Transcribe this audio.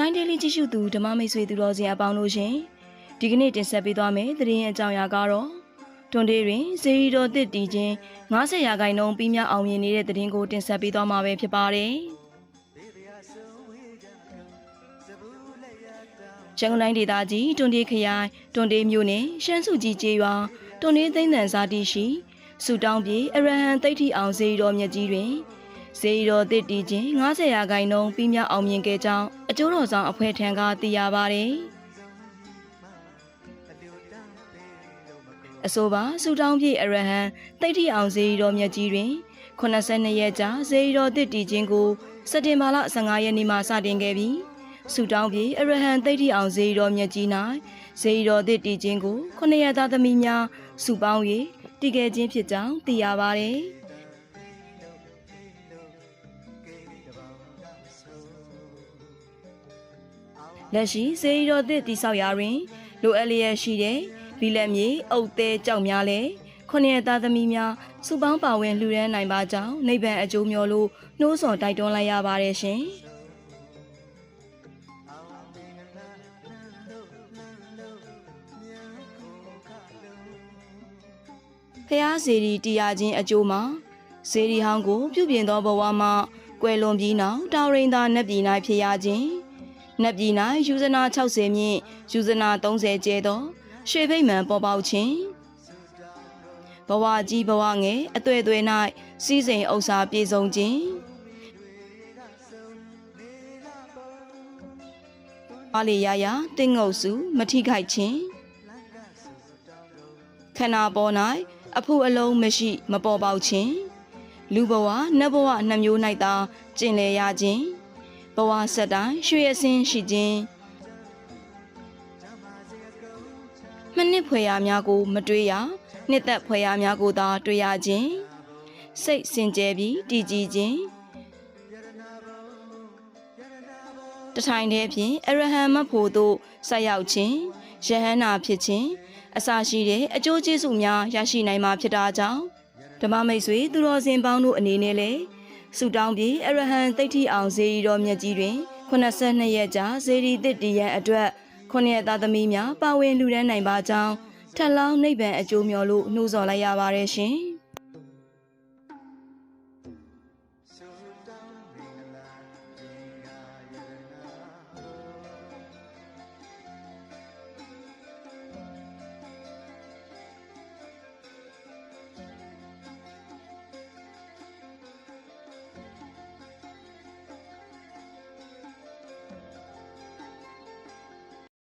Sky Daily ကြည့်ရှုသူဓမ္မမိတ်ဆွေသူတော်စင်အပေါင်းတို့ရှင်ဒီကနေ့တင်ဆက်ပေးသွားမယ့်သတင်းအကြောင်းအရာကတော့တွန်တေးတွင်ဇေရီတော်တစ်တီချင်း90ရာခိုင်နှုန်းပြီးမြောက်အောင်မြင်နေတဲ့သတင်းကိုတင်ဆက်ပေးသွားမှာပဲဖြစ်ပါတယ်။ရန်ကုန်တိုင်းဒေသကြီးတွန်တေးခရိုင်တွန်တေးမြို့နယ်ရှမ်းစုကြီးကျေးရွာတွန်တေးသိန်းတန်ဇာတိရှိစူတောင်းပြေအရဟံသိဋ္ဌိအောင်ဇေရီတော်မြတ်ကြီးတွင် ဇေယီတော်တစ်တီချင်း90ရာခိုင်နှုန်းပြီးမြောက်အောင်မြင်ခဲ့ကြောင်းအကျိုးတော်ဆောင်အဖွဲ့ထံကသိရပါတယ်။အဆိုပါစူတောင်းပြည့်အရဟံတိဋ္ဌိအောင်ဇေယီတော်မြတ်ကြီးတွင်82ရက်ကြာဇေယီတော်တစ်တီချင်းကိုစက်တင်ဘာလ15ရက်နေ့မှစတင်ခဲ့ပြီးစူတောင်းပြည့်အရဟံတိဋ္ဌိအောင်ဇေယီတော်မြတ်ကြီး၌ဇေယီတော်တစ်တီချင်းကို9ရက်သားသမီးများစုပေါင်း၍တည်ခဲ့ခြင်းဖြစ်ကြောင်းသိရပါတယ်။ လက်ရှိစေရီတော်သစ်တိဆောက်ရာတွင်လိုအပ်လျက်ရှိတဲ့ဘီလက်မြေအုတ်သေးကြောက်များလည်းခொနည်းသားသမီးများစုပေါင်းပါဝင်လှူဒန်းနိုင်ပါကြောင်းနိဗ္ဗာန်အကျိုးမျှော်လို့နှိုးဆော်တိုက်တွန်းလိုက်ရပါတယ်ရှင်။ဖះစီရီတရားချင်းအကျိုးမှာစေရီဟောင်းကိုပြုပြင်သောဘဝမှာကွယ်လွန်ပြီးနောက်တာရိန်သာနတ်ပြည်၌ဖြစ်ရခြင်း နတ်ပြည်၌ယူဇနာ60မြင့်ယူဇနာ30ကျဲသောရွှေဘိမှန်ပေါ်ပေါက်ခြင်းဘဝကြီးဘဝငယ်အသွေးသွေး၌စီးစိမ်ဥစ္စာပြေဆုံးခြင်းအားလီရရတင်းငုတ်စုမထိခိုက်ခြင်းခန္ဓာပေါ်၌အဖို့အလုံးမရှိ မပေါ်ပေါက်ခြင်းလူဘဝနတ်ဘဝနှမျိုး၌သာကျင်လည်ရခြင်းဘ ဝဆက်တိုင်းရွှေအစင်းရှိခြင်းမနစ်ဖွယ်ရာများကို မတွေးရနှစ်သက်ဖွယ်ရာများကိုသာတွေးရခြင်းစိတ်စင်ကြယ်ပြီးတည်ကြည်ခြင်းတထိုင်တည်းဖြင့်အရဟံမဖို့သို့ဆက်ရောက်ခြင်းယဟန္နာဖြစ်ခြင်းအစာရှိတဲ့အကျိုးကျေးဇူးများရရှိနိုင်မှာဖြစ်တာကြောင့်ဓမ္မမိတ်ဆွေသူတော်စင်ပေါင်းတို့အနေနဲ့လည်း ဆုတောင်းပြီးအရဟံသိဋ္ဌိအောင်ဇေရီတော်မြတ်ကြီးတွင်82ရက်ကြာဇေရီတစ်တီရန်အတွက်ခုနှစ်ရက်သားသမီးများပါဝင်လှူဒန်းနိုင်ပါကြောင်းထက်လောင်းနိဗ္ဗာန်အကျိုးမျှော်လို့နှိုးဆော်လိုက်ရပါတယ်ရှင်။